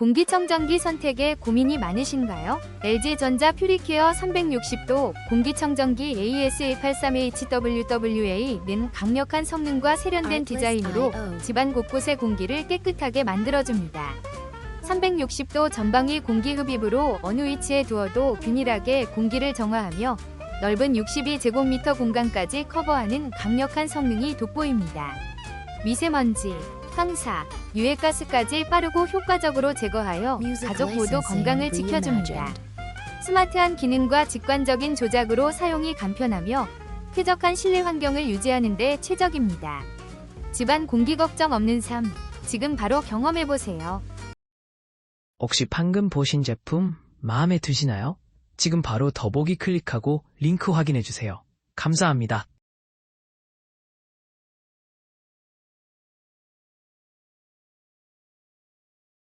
공기청정기 선택에 고민이 많으신가요? LG전자 퓨리케어 360도 공기청정기 AS183HWWA는 강력한 성능과 세련된 디자인으로 집안 곳곳의 공기를 깨끗하게 만들어줍니다. 360도 전방위 공기 흡입으로 어느 위치에 두어도 균일하게 공기를 정화하며 넓은 62제곱미터 공간까지 커버하는 강력한 성능이 돋보입니다. 미세먼지, 황사, 유해가스까지 빠르고 효과적으로 제거하여 가족 모두 건강을 지켜줍니다. 스마트한 기능과 직관적인 조작으로 사용이 간편하며 쾌적한 실내 환경을 유지하는 데 최적입니다. 집안 공기 걱정 없는 삶, 지금 바로 경험해보세요. 혹시 방금 보신 제품 마음에 드시나요? 지금 바로 더보기 클릭하고 링크 확인해주세요. 감사합니다.